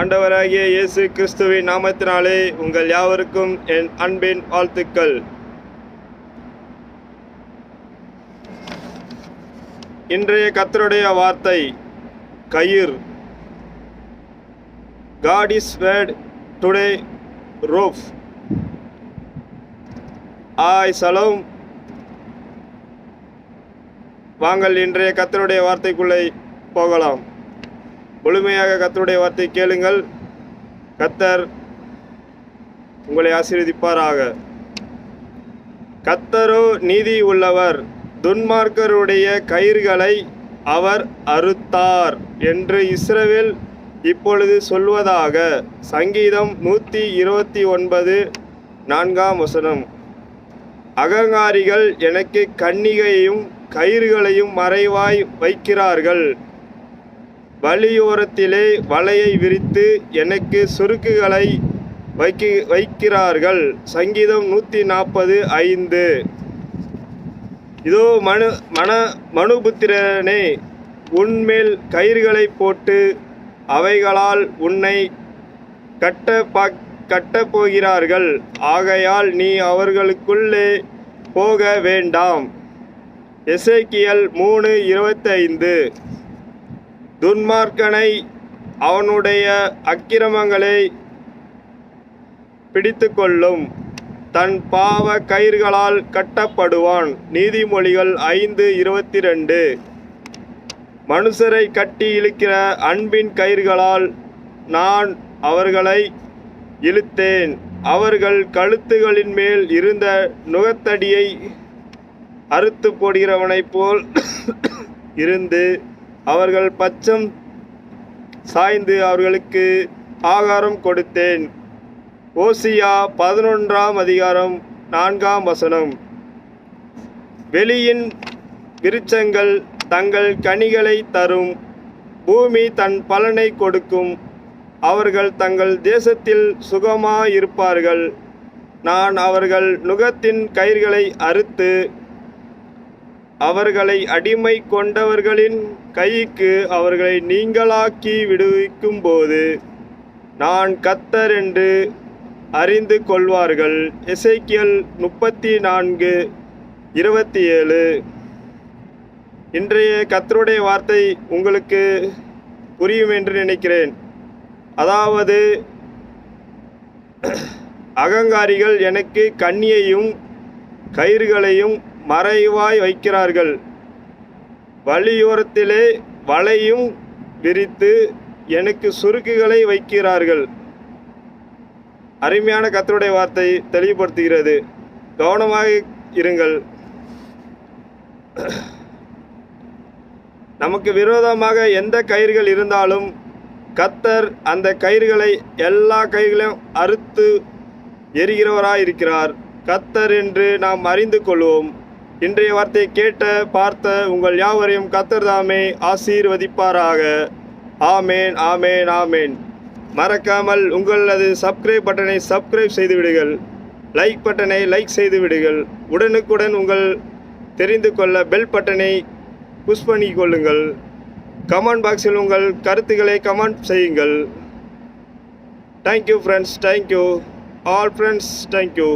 ஆண்டவராகிய இயேசு கிறிஸ்துவின் நாமத்தினாலே உங்கள் யாவருக்கும் என் அன்பின் வாழ்த்துக்கள். இன்றைய கத்தருடைய வார்த்தை கயிர். காட் இஸ் வேர்ட் டுடே ரோஃப் ஆய் சலோம். வாங்கள் இன்றைய கத்தருடைய வார்த்தைக்குள்ளே போகலாம். முழுமையாக கத்தருடைய வார்த்தை கேளுங்கள். கத்தர் உங்களை ஆசீர்வதிப்பாராக. கத்தரோ நீதி உள்ளவர். துன்மார்க்கருடைய கயிர்களை அவர் அறுத்தார் என்று இஸ்ரவேல் இப்பொழுது சொல்வதாக சங்கீதம் நூற்றி இருபத்தி ஒன்பது நான்காம் வசனம். அகங்காரிகள் எனக்கு கன்னிகையும் கயிறுகளையும் மறைவாய் வைக்கிறார்கள். வழியோரத்திலே வலையை விரித்து எனக்கு சுருக்குகளை வைக்கி வைக்கிறார்கள். சங்கீதம் நூற்றி நாற்பது ஐந்து. இதோ மனு மன மனுபுத்திரனே உன்மேல் கயிறுகளை போட்டு அவைகளால் உன்னை கட்ட பா ஆகையால் நீ அவர்களுக்குள்ளே போக வேண்டாம். எசேக்கியல் மூணு இருபத்தைந்து. துன்மார்க்கனை அவனுடைய அக்கிரமங்களை பிடித்து கொள்ளும் தன் பாவ கயிர்களால் கட்டப்படுவான். நீதிமொழிகள் ஐந்து இருபத்தி ரெண்டு மனுஷரை கட்டி இழுக்கிற அன்பின் கயிர்களால் நான் அவர்களை இழுத்தேன். அவர்கள் கழுத்துகளின் மேல் இருந்த நுகத்தடியை அறுத்து போடுகிறவனைப் போல் இருந்து அவர்கள் பச்சம் சாய்ந்து அவர்களுக்கு ஆகாரம் கொடுத்தேன். ஓசியா பதினொன்றாம் அதிகாரம் நான்காம் வசனம். வெளியின் விருட்சங்கள் தங்கள் கனிகளை தரும். பூமி தன் பலனை கொடுக்கும். அவர்கள் தங்கள் தேசத்தில் சுகமாயிருப்பார்கள். நான் அவர்கள் நுகத்தின் கயிர்களை அறுத்து அவர்களை அடிமை கொண்டவர்களின் கைக்கு அவர்களை நீங்களாக்கி விடுவிக்கும் போது நான் கத்தர் என்று அறிந்து கொள்வார்கள். இசைக்கியல் முப்பத்தி நான்கு இருபத்தி ஏழு இன்றைய கத்தருடைய வார்த்தை உங்களுக்கு புரியும் என்று நினைக்கிறேன். அதாவது அகங்காரிகள் எனக்கு கண்ணியையும் கயிறுகளையும் மறைவாய் வைக்கிறார்கள். வழியோரத்திலே வலையும் விரித்து எனக்கு சுருக்குகளை வைக்கிறார்கள். அருமையான கத்தருடைய வார்த்தை தெளிவுபடுத்துகிறது. கவனமாக இருங்கள். நமக்கு விரோதமாக எந்த கயிறுகள் இருந்தாலும் கத்தர் அந்த கயிறுகளை எல்லா கயிறுகளையும் அறுத்து எரிகிறவராய் இருக்கிறார் கத்தர் என்று நாம் அறிந்து கொள்வோம். இன்றைய வார்த்தையை கேட்ட பார்த்த உங்கள் யாவரையும் கத்தர்தாமே ஆசீர்வதிப்பாராக. ஆமேன் ஆமேன் ஆமேன். மறக்காமல் உங்களது சப்ஸ்கிரைப் பட்டனை சப்ஸ்கிரைப் செய்து விடுங்கள் லைக் பட்டனை லைக் செய்து விடுங்கள் உடனுக்குடன் உங்கள் தெரிந்து கொள்ள பெல் பட்டனை புஷ் பண்ணி கொள்ளுங்கள். கமெண்ட் பாக்ஸில் உங்கள் கருத்துக்களை கமெண்ட் செய்யுங்கள். Thank you friends thank you all friends thank you